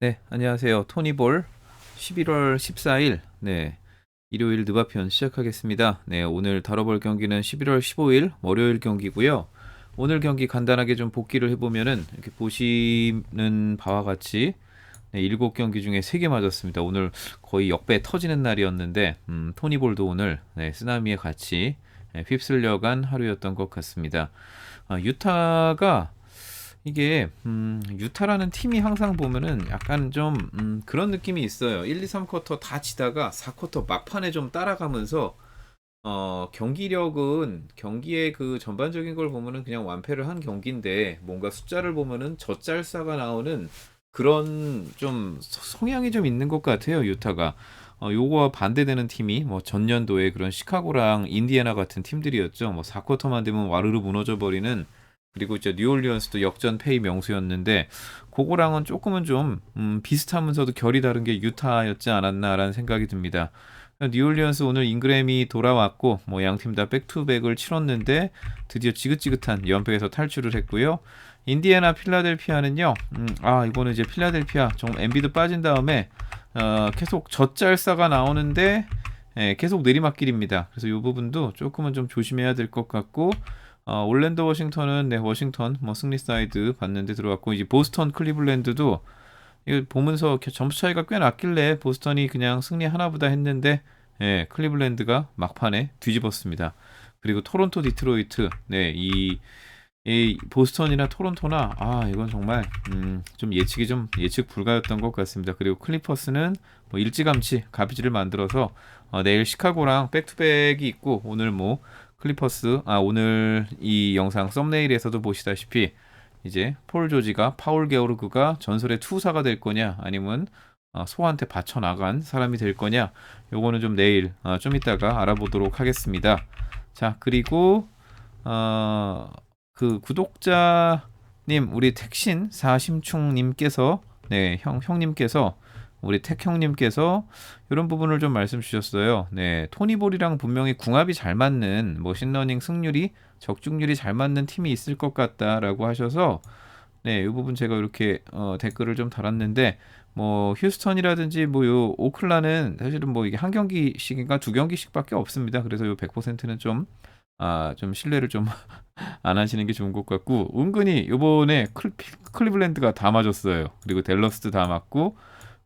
네, 안녕하세요. 토니볼 11월 14일, 네, 일요일 느바편 시작하겠습니다. 네, 오늘 다뤄볼 경기는 11월 15일 월요일 경기고요. 오늘 경기 간단하게 좀 복기를 해 보면은 이렇게 보시는 바와 같이 네, 7경기 중에 3개 맞았습니다. 오늘 거의 역배 터지는 날이었는데 음, 토니볼도 오늘 네, 쓰나미에 같이 네, 휩쓸려 간 하루였던 것 같습니다. 아, 유타가 이게 음, 유타라는 팀이 항상 보면은 약간 좀 음, 그런 느낌이 있어요. 1, 2, 3쿼터 다 치다가 4쿼터 막판에 좀 따라가면서 어, 경기력은 경기의 그 전반적인 걸 보면은 그냥 완패를 한 경기인데 뭔가 숫자를 보면은 젖잘싸가 나오는 그런 좀 성향이 좀 있는 것 같아요. 유타가. 어, 요거와 반대되는 팀이 뭐 전년도에 그런 시카고랑 인디애나 같은 팀들이었죠. 뭐 4쿼터만 되면 와르르 무너져 버리는 그리고 이제 뉴올리언스도 역전 페이 명수였는데 그거랑은 조금은 좀 음, 비슷하면서도 결이 다른 게 유타였지 않았나라는 생각이 듭니다. 뉴올리언스 오늘 잉그램이 돌아왔고 뭐 양 팀 다 백투백을 치렀는데 드디어 지긋지긋한 연패에서 탈출을 했고요. 인디애나 필라델피아는요. 음, 아 이거는 이제 필라델피아 좀 엔비드 빠진 다음에 어, 계속 젖잘싸가 나오는데 예, 계속 내리막길입니다. 그래서 이 부분도 조금은 좀 조심해야 될 것 같고 어, 올랜도 워싱턴은 네 워싱턴 뭐 승리 사이드 봤는데 들어갔고 이제 보스턴 클리블랜드도 이거 보면서 점수 차이가 꽤 났길래 보스턴이 그냥 승리 하나보다 했는데 예, 클리블랜드가 막판에 뒤집었습니다. 그리고 토론토 디트로이트 네 이 이 보스턴이나 토론토나 아 이건 정말 음, 좀 예측이 좀 예측 불가였던 것 같습니다. 그리고 클리퍼스는 뭐 일찌감치 가비지를 만들어서 어, 내일 시카고랑 백투백이 있고 오늘 뭐 클리퍼스 아 오늘 이 영상 썸네일에서도 보시다시피 이제 폴 조지가 파울 게오르그가 전설의 투사가 될 거냐 아니면 어, 소한테 바쳐 나간 사람이 될 거냐 요거는 좀 내일 어, 좀 이따가 알아보도록 하겠습니다. 자 그리고 어, 그 구독자님 우리 택신 사심충님께서 네 형 형님께서 우리 택 형님께서 이런 부분을 좀 말씀 주셨어요. 네, 토니볼이랑 분명히 궁합이 잘 맞는 뭐 신러닝 승률이 적중률이 잘 맞는 팀이 있을 것 같다라고 하셔서 네, 이 부분 제가 이렇게 어, 댓글을 좀 달았는데 뭐 휴스턴이라든지 뭐 요 오클라는 사실은 뭐 이게 한 경기씩인가 두 경기씩밖에 없습니다. 그래서 요 100%는 좀 아, 좀 신뢰를 좀 안 하시는 게 좋은 것 같고 은근히 요번에 클, 클리블랜드가 다 맞았어요. 그리고 델러스도 다 맞고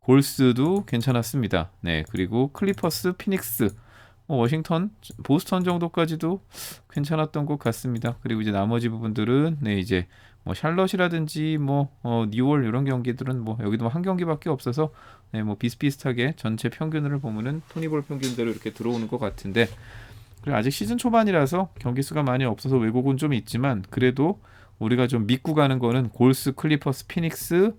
골스도 괜찮았습니다. 네, 그리고 클리퍼스, 피닉스, 뭐 워싱턴, 보스턴 정도까지도 괜찮았던 것 같습니다. 그리고 이제 나머지 부분들은 네 이제 뭐 샬럿이라든지 뭐 어, 뉴월 이런 경기들은 뭐 여기도 한 경기밖에 없어서 네, 뭐 비슷비슷하게 전체 평균을 보면은 토니볼 평균대로 이렇게 들어오는 것 같은데 그리고 아직 시즌 초반이라서 경기 수가 많이 없어서 왜곡은 좀 있지만 그래도 우리가 좀 믿고 가는 거는 골스, 클리퍼스, 피닉스,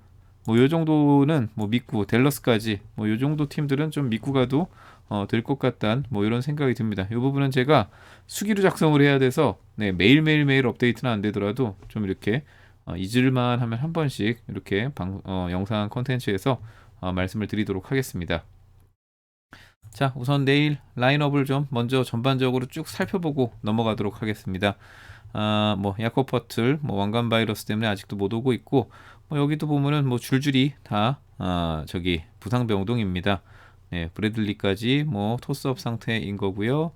뭐 요 정도는 뭐 믿고 델러스까지 뭐 요 정도 팀들은 좀 믿고 가도 어, 될 것 같단 뭐 이런 생각이 듭니다. 이 부분은 제가 수기로 작성을 해야 돼서 네, 매일 매일 매일 업데이트는 안 되더라도 좀 이렇게 어, 잊을만 하면 한 번씩 이렇게 방, 어, 영상 컨텐츠에서 어, 말씀을 드리도록 하겠습니다. 자, 우선 내일 라인업을 좀 먼저 전반적으로 쭉 살펴보고 넘어가도록 하겠습니다. 아, 뭐 야코 퍼틀, 뭐 왕관 바이러스 때문에 아직도 못 오고 있고 뭐 여기도 보면은 뭐 줄줄이 다 아, 저기 부상 병동입니다. 네, 브래들리까지 뭐 토스업 상태인 거고요.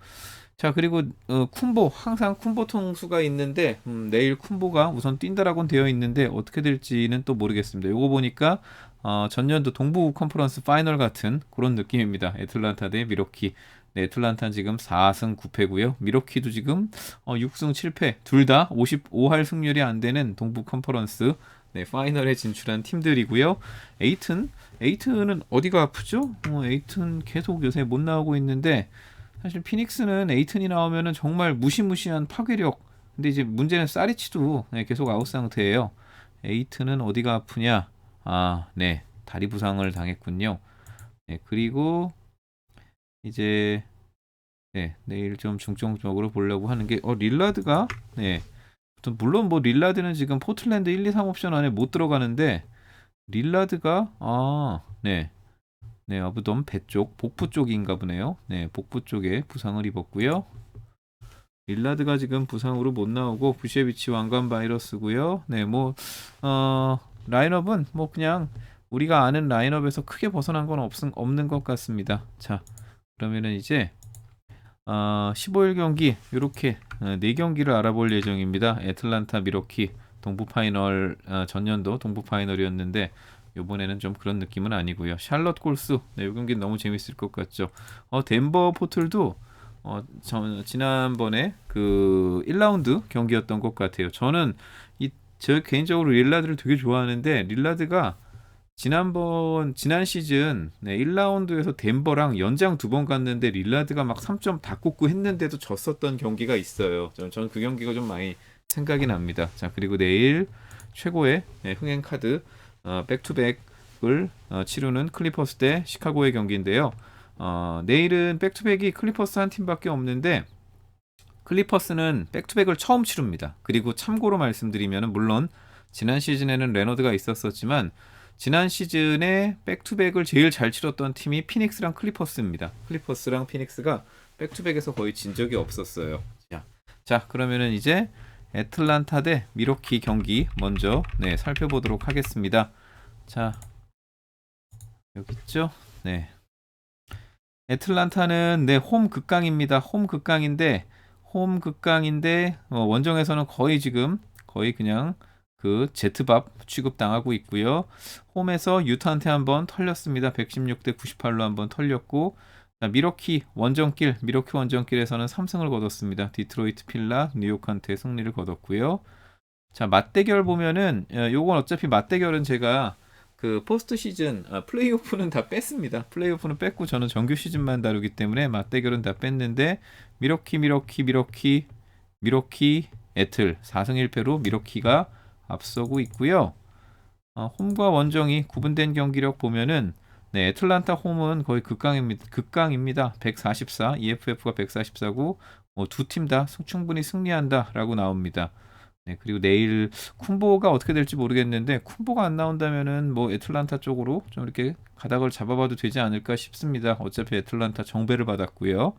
자 그리고 어, 쿤보 항상 쿤보 통수가 있는데 음, 내일 쿤보가 우선 뛴다라고는 되어 있는데 어떻게 될지는 또 모르겠습니다. 요거 보니까 어, 전년도 동부 컨퍼런스 파이널 같은 그런 느낌입니다. 애틀란타 대 미러키. 네, 애틀란타 지금 4승 9패고요. 미러키도 지금 어, 6승 7패. 둘 다 55할 승률이 안 되는 동부 컨퍼런스 네, 파이널에 진출한 팀들이고요. 에이튼, 에이튼은 어디가 아프죠? 어, 에이튼 계속 요새 못 나오고 있는데 사실 피닉스는 에이튼이 나오면은 정말 무시무시한 파괴력. 근데 이제 문제는 사리치도 네, 계속 아웃 상태예요. 에이튼은 어디가 아프냐? 아, 네, 다리 부상을 당했군요. 네, 그리고 이제 네, 내일 좀 중점적으로 보려고 하는 게 어, 릴라드가 네. 물론 뭐 릴라드는 지금 포틀랜드 1, 2, 3 옵션 안에 못 들어가는데 릴라드가 아, 네. 네, 어부덤 배 쪽, 복부 쪽인가 보네요. 네, 복부 쪽에 부상을 입었고요. 릴라드가 지금 부상으로 못 나오고 부셰비치 왕관 바이러스고요. 네, 뭐 어, 라인업은 뭐 그냥 우리가 아는 라인업에서 크게 벗어난 건 없, 없는 것 같습니다. 자, 그러면은 이제 어, 15일 경기 이렇게 어, 4경기를 알아볼 예정입니다. 애틀란타 미러키 동부 파이널 어, 전년도 동부 파이널이었는데 이번에는 좀 그런 느낌은 아니고요. 샬럿 골스 네, 이 경기 너무 재밌을 것 같죠. 어, 덴버 포틀도 어, 저, 지난번에 그 1라운드 경기였던 것 같아요. 저는 이 저 개인적으로 릴라드를 되게 좋아하는데 릴라드가 지난번 지난 시즌 네, 1라운드에서 덴버랑 연장 두 번 갔는데 릴라드가 막 3점 다 꽂고 했는데도 졌었던 경기가 있어요. 저는, 그 경기가 좀 많이 생각이 납니다. 자 그리고 내일 최고의 네, 흥행 카드 어, 백투백을 어, 치르는 클리퍼스 대 시카고의 경기인데요. 어, 내일은 백투백이 클리퍼스 한 팀밖에 없는데 클리퍼스는 백투백을 처음 치릅니다. 그리고 참고로 말씀드리면 물론 지난 시즌에는 레너드가 있었었지만 지난 시즌에 백투백을 제일 잘 치렀던 팀이 피닉스랑 클리퍼스입니다. 클리퍼스랑 피닉스가 백투백에서 거의 진 적이 없었어요. 자, 자 그러면은 이제 애틀란타 대 미러키 경기 먼저 네, 살펴보도록 하겠습니다. 자, 여기 있죠? 네. 애틀란타는 네, 홈 극강입니다. 홈 극강인데 홈 극강인데 어, 원정에서는 거의 지금 거의 그냥 그 제트밥 취급당하고 있고요. 홈에서 유타한테 한번 털렸습니다. 116대 98로 한번 털렸고 자, 미러키 원정길 미러키 원정길에서는 3승을 거뒀습니다. 디트로이트 필라 뉴욕한테 승리를 거뒀고요. 자 맞대결 보면은 어, 요건 어차피 맞대결은 제가 그 포스트 시즌 아, 플레이오프는 다 뺐습니다. 플레이오프는 뺐고 저는 정규 시즌만 다루기 때문에 맞대결은 다 뺐는데 미러키 미러키 미러키 미러키 애틀 4승 1패로 미러키가 앞서고 있고요. 어, 홈과 원정이 구분된 경기력 보면은 네, 애틀란타 홈은 거의 극강입니다. 극강입니다. 144, EFF가 144고 어, 두팀 다 충분히 승리한다라고 나옵니다. 네, 그리고 내일 쿤보가 어떻게 될지 모르겠는데 쿤보가 안 나온다면은 뭐 애틀란타 쪽으로 좀 이렇게 가닥을 잡아봐도 되지 않을까 싶습니다. 어차피 애틀란타 정배를 받았고요.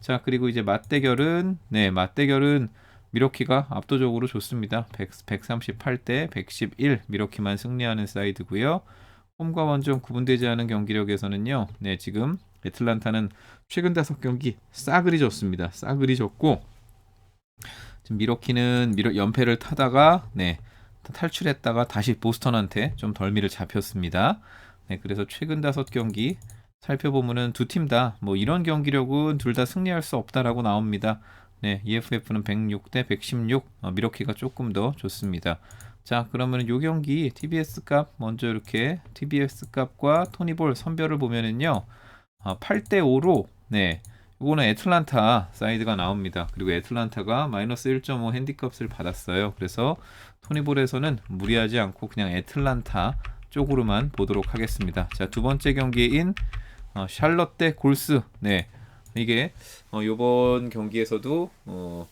자, 그리고 이제 맞대결은 네, 맞대결은 미러키가 압도적으로 좋습니다. 100, 138대 111 미러키만 승리하는 사이드고요. 홈과 원정 구분되지 않은 경기력에서는요. 네, 지금 애틀란타는 최근 다섯 경기 싸그리 졌습니다. 싸그리 졌고 지금 미러키는 미러 연패를 타다가 네, 탈출했다가 다시 보스턴한테 좀 덜미를 잡혔습니다. 네, 그래서 최근 다섯 경기 살펴보면은 두 팀 다 뭐 이런 경기력은 둘 다 승리할 수 없다라고 나옵니다. 네, EFF는 106대 116, 어, 미러키가 조금 더 좋습니다. 자, 그러면 요 경기 TBS 값 먼저 이렇게 TBS 값과 토니볼 선별을 보면은요, 어, 8대 5로 네, 이거는 애틀란타 사이드가 나옵니다. 그리고 애틀란타가 마이너스 1.5 핸디값을 받았어요. 그래서 토니볼에서는 무리하지 않고 그냥 애틀란타 쪽으로만 보도록 하겠습니다. 자, 두 번째 경기인 어, 샬럿 대 골스. 네. 이게 어, 이번 경기에서도 어,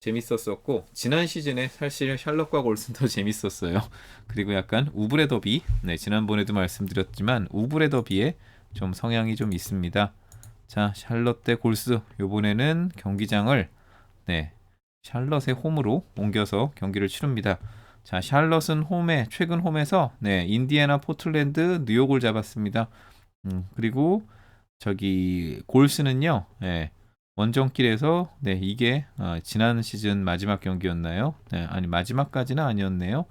재밌었었고 지난 시즌에 사실 샬럿과 골스는 더 재밌었어요. 그리고 약간 우브레 더비, 네 지난번에도 말씀드렸지만 우브레 더비에 좀 성향이 좀 있습니다. 자 샬럿 대 골스 이번에는 경기장을 네 샬럿의 홈으로 옮겨서 경기를 치릅니다. 자 샬럿은 홈에 최근 홈에서 네 인디애나 포틀랜드 뉴욕을 잡았습니다. 음, 그리고 저기 골스는요. 예. 원정길에서 네 이게 어, 지난 시즌 마지막 경기였나요? 네, 아니 마지막까지는 아니었네요.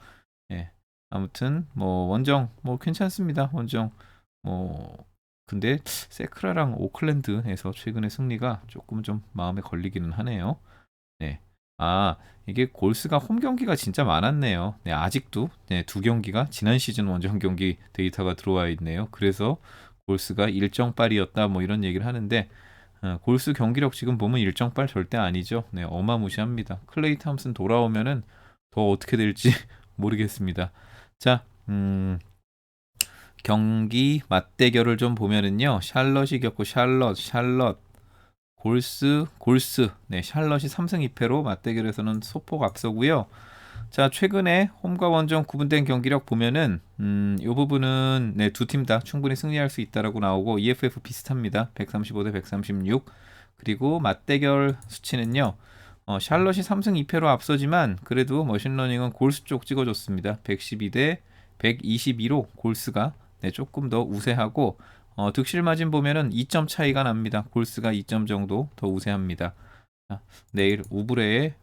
예. 아무튼 뭐 원정 뭐 괜찮습니다. 원정 뭐 근데 세크라랑 오클랜드에서 최근의 승리가 조금 좀 마음에 걸리기는 하네요. 네. 아, 이게 골스가 홈 경기가 진짜 많았네요. 네, 아직도 네, 두 경기가 지난 시즌 원정 경기 데이터가 들어와 있네요. 그래서 골스가 일정빨이었다 뭐 이런 얘기를 하는데 어, 골스 경기력 지금 보면 일정빨 절대 아니죠. 네, 어마무시합니다. 클레이 탐슨 돌아오면은 더 어떻게 될지 모르겠습니다. 자, 음, 경기 맞대결을 좀 보면은요. 샬럿이 겪고 샬럿, 샬럿, 골스, 골스. 네, 샬럿이 3승 2패로 맞대결에서는 소폭 앞서고요. 자, 최근에 홈과 원정 구분된 경기력 보면은 음, 이 부분은 네, 두 팀 다 충분히 승리할 수 있다라고 나오고 EFF 비슷합니다. 135 대 136. 그리고 맞대결 수치는요. 어, 샬럿이 3승 2패로 앞서지만 그래도 머신러닝은 골스 쪽 찍어줬습니다. 112 대 122로 골스가 네, 조금 더 우세하고 어, 득실 마진 보면은 2점 차이가 납니다. 골스가 2점 정도 더 우세합니다. 자, 내일 우브레의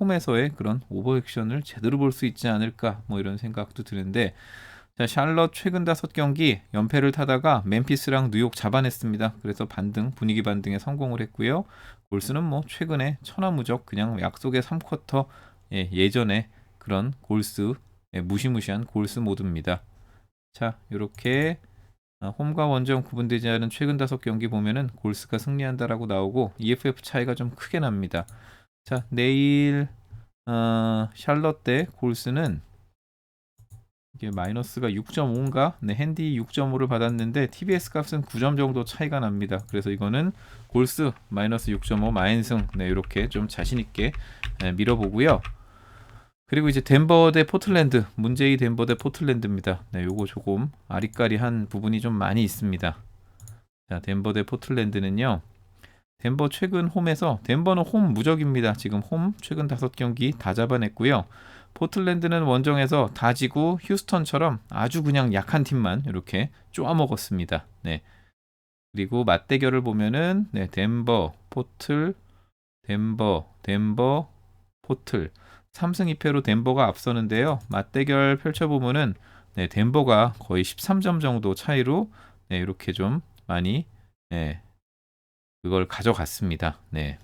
홈에서의 그런 오버액션을 제대로 볼 수 있지 않을까 뭐 이런 생각도 드는데 자, 샬럿 최근 다섯 경기 연패를 타다가 멤피스랑 뉴욕 잡아냈습니다. 그래서 반등 분위기 반등에 성공을 했고요. 골스는 뭐 최근에 천하무적 그냥 약속의 3쿼터 예, 예전에 그런 골스 예, 무시무시한 골스 모드입니다. 자, 이렇게 아, 홈과 원정 구분되지 않은 최근 다섯 경기 보면은 골스가 승리한다라고 나오고 EFF 차이가 좀 크게 납니다. 자, 내일 어, 샬럿 대 골스는 이게 마이너스가 6.5인가? 네, 핸디 6.5를 받았는데 TBS 값은 9점 정도 차이가 납니다. 그래서 이거는 골스 마이너스 6.5 마인승 네, 이렇게 좀 자신 있게 네, 밀어보고요. 그리고 이제 덴버 대 포틀랜드 문제의 덴버 대 포틀랜드입니다. 네, 요거 조금 아리까리한 부분이 좀 많이 있습니다. 자, 덴버 대 포틀랜드는요. 덴버 최근 홈에서 덴버는 홈 무적입니다. 지금 홈 최근 다섯 경기 다 잡아냈고요. 포틀랜드는 원정에서 다 지고 휴스턴처럼 아주 그냥 약한 팀만 이렇게 쪼아 먹었습니다. 네. 그리고 맞대결을 보면은 네, 덴버, 포틀, 덴버, 덴버, 포틀 3승 2패로 덴버가 앞서는데요. 맞대결 펼쳐보면은 네, 덴버가 거의 13점 정도 차이로 네, 이렇게 좀 많이 네, 그걸 가져갔습니다. 네.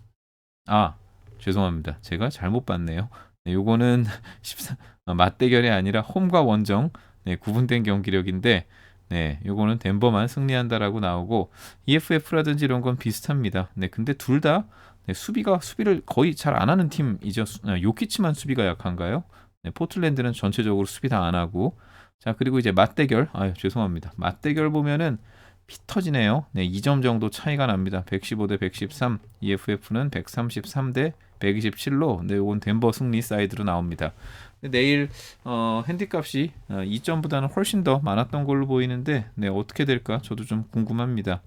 아, 죄송합니다. 제가 잘못 봤네요. 네, 요거는 14, 어, 맞대결이 아니라 홈과 원정 네, 구분된 경기력인데 네, 요거는 덴버만 승리한다라고 나오고 EFF라든지 이런 건 비슷합니다. 네, 근데 둘다 네, 수비가 수비를 거의 잘 안 하는 팀이죠. 아, 요키치만 수비가 약한가요? 네, 포틀랜드는 전체적으로 수비 다 안 하고 자 그리고 이제 맞대결 아 죄송합니다. 맞대결 보면은 피 터지네요. 네, 2점 정도 차이가 납니다. 115 대 113. EFF는 133 대 127로 네, 이건 덴버 승리 사이드로 나옵니다. 내일 어, 핸디값이 어, 2점보다는 훨씬 더 많았던 걸로 보이는데 네, 어떻게 될까 저도 좀 궁금합니다.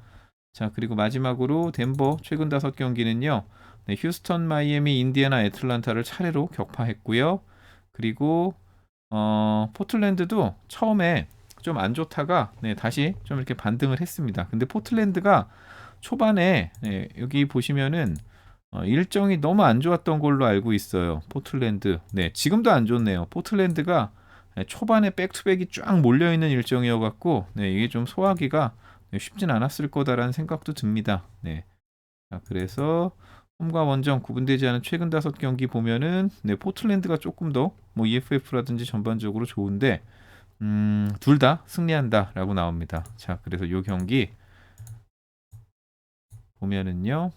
자 그리고 마지막으로 덴버 최근 다섯 경기는요. 네, 휴스턴, 마이애미, 인디애나, 애틀란타를 차례로 격파했고요. 그리고 어, 포틀랜드도 처음에 좀 안 좋다가 네, 다시 좀 이렇게 반등을 했습니다. 근데 포틀랜드가 초반에 네, 여기 보시면은 어, 일정이 너무 안 좋았던 걸로 알고 있어요. 포틀랜드. 네, 지금도 안 좋네요. 포틀랜드가 네, 초반에 백투백이 쫙 몰려 있는 일정이어 갖고 네, 이게 좀 소화하기가 네, 쉽진 않았을 거다라는 생각도 듭니다. 네. 자, 그래서 홈과 원정 구분되지 않은 최근 다섯 경기 보면은 네, 포틀랜드가 조금 더 뭐 EFF라든지 전반적으로 좋은데 음, 둘 다 승리한다라고 나옵니다. 자, 그래서 이 경기 보면은요.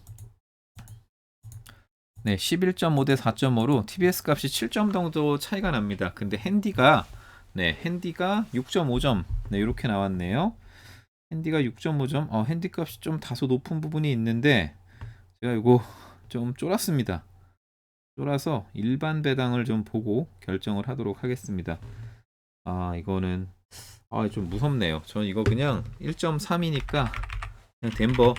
네, 11.5 대 4.5로 TBS 값이 7점 정도 차이가 납니다. 근데 핸디가 네, 핸디가 6.5점. 네, 이렇게 나왔네요. 핸디가 6.5점. 어, 핸디 값이 좀 다소 높은 부분이 있는데 제가 이거 좀 쫄았습니다. 쫄아서 일반 배당을 좀 보고 결정을 하도록 하겠습니다. 아, 이거는 아, 좀 무섭네요. 전 이거 그냥 1.3이니까 그냥 덴버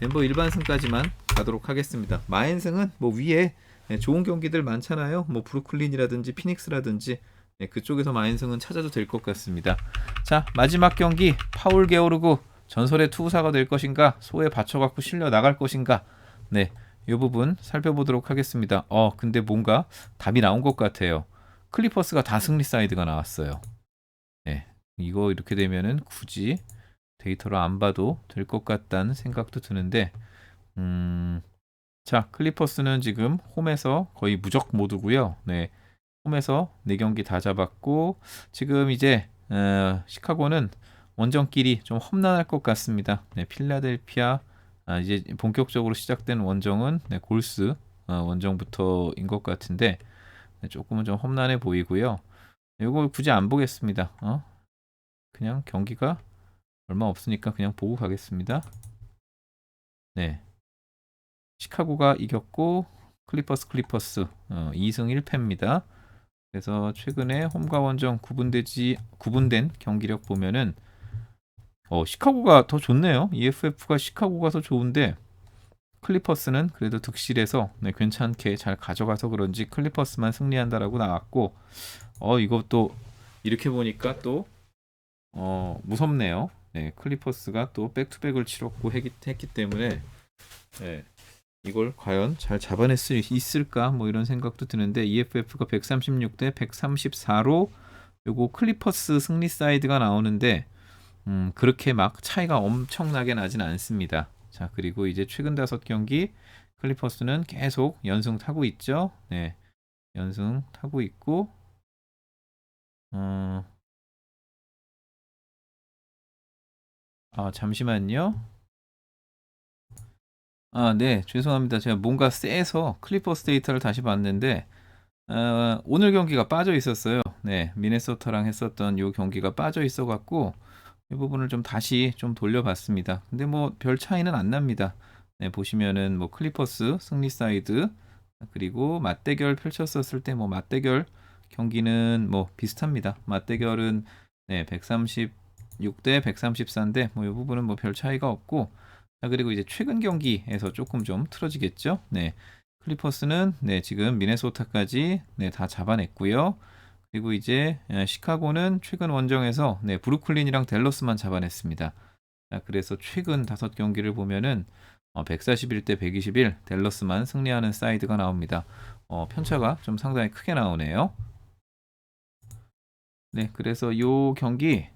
덴버 일반승까지만 가도록 하겠습니다. 마인승은 뭐 위에 네, 좋은 경기들 많잖아요. 뭐 브루클린이라든지 피닉스라든지 네, 그쪽에서 마인승은 찾아도 될 것 같습니다. 자 마지막 경기 파울 게오르고 전설의 투사가 될 것인가 소에 받쳐갖고 실려 나갈 것인가 네. 이 부분 살펴보도록 하겠습니다. 어, 근데 뭔가 답이 나온 것 같아요. 클리퍼스가 다 승리 사이드가 나왔어요. 네. 이거 이렇게 되면은 굳이 데이터로 안 봐도 될 것 같다는 생각도 드는데, 음, 자, 클리퍼스는 지금 홈에서 거의 무적 모드고요. 네. 홈에서 4경기 다 잡았고, 지금 이제, 어, 시카고는 원정끼리 좀 험난할 것 같습니다. 네, 필라델피아, 아, 이제 본격적으로 시작된 원정은 네, 골스 어, 원정부터인 것 같은데 네, 조금은 좀 험난해 보이고요. 이거 굳이 안 보겠습니다. 어? 그냥 경기가 얼마 없으니까 그냥 보고 가겠습니다. 네. 시카고가 이겼고 클리퍼스 클리퍼스 어, 2승 1패입니다. 그래서 최근에 홈과 원정 구분되지 구분된 경기력 보면은 어, 시카고가 더 좋네요. EFF가 시카고가 더 좋은데 클리퍼스는 그래도 득실해서 네, 괜찮게 잘 가져가서 그런지 클리퍼스만 승리한다라고 나왔고 어 이것도 이렇게 보니까 또 어, 무섭네요. 네, 클리퍼스가 또 백투백을 치렀고 했기, 했기 때문에 네, 이걸 과연 잘 잡아낼 수 있을까 뭐 이런 생각도 드는데 EFF가 136대 134로 요거 클리퍼스 승리 사이드가 나오는데 음, 그렇게 막 차이가 엄청나게 나진 않습니다. 자, 그리고 이제 최근 다섯 경기 클리퍼스는 계속 연승 타고 있죠. 네. 연승 타고 있고 어 아, 잠시만요. 아, 네. 죄송합니다. 제가 뭔가 세서 클리퍼스 데이터를 다시 봤는데 어, 오늘 경기가 빠져 있었어요. 네. 미네소타랑 했었던 요 경기가 빠져 있어 갖고 이 부분을 좀 다시 좀 돌려봤습니다. 근데 뭐 별 차이는 안 납니다. 네, 보시면은 뭐 클리퍼스 승리 사이드 그리고 맞대결 펼쳤었을 때 뭐 맞대결 경기는 뭐 비슷합니다. 맞대결은 네, 136대 134인데 뭐 이 부분은 뭐 별 차이가 없고 자, 그리고 이제 최근 경기에서 조금 좀 틀어지겠죠. 네. 클리퍼스는 네, 지금 미네소타까지 네, 다 잡아냈고요. 그리고 이제 에, 시카고는 최근 원정에서 네, 브루클린이랑 댈러스만 잡아냈습니다. 자, 그래서 최근 다섯 경기를 보면은 어, 141대 121 댈러스만 승리하는 사이드가 나옵니다. 어, 편차가 좀 상당히 크게 나오네요. 네, 그래서 요 경기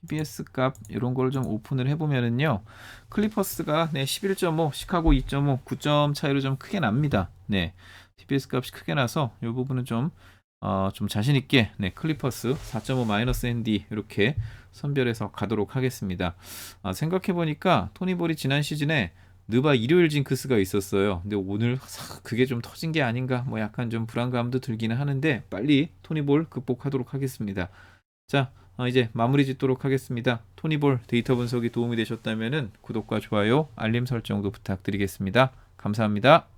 TBS 값 이런 걸 좀 오픈을 해보면은요, 클리퍼스가 네 11.5, 시카고 2.5, 9점 차이로 좀 크게 납니다. 네, TBS 값이 크게 나서 이 부분은 좀 어, 좀 자신 있게 네, 클리퍼스 4.5 마이너스 ND 이렇게 선별해서 가도록 하겠습니다. 아, 생각해 보니까 토니볼이 지난 시즌에 느바 일요일 징크스가 있었어요. 근데 오늘 그게 좀 터진 게 아닌가 뭐 약간 좀 불안감도 들기는 하는데 빨리 토니볼 극복하도록 하겠습니다. 자, 어, 이제 마무리 짓도록 하겠습니다. 토니볼 데이터 분석이 도움이 되셨다면 구독과 좋아요, 알림 설정도 부탁드리겠습니다. 감사합니다.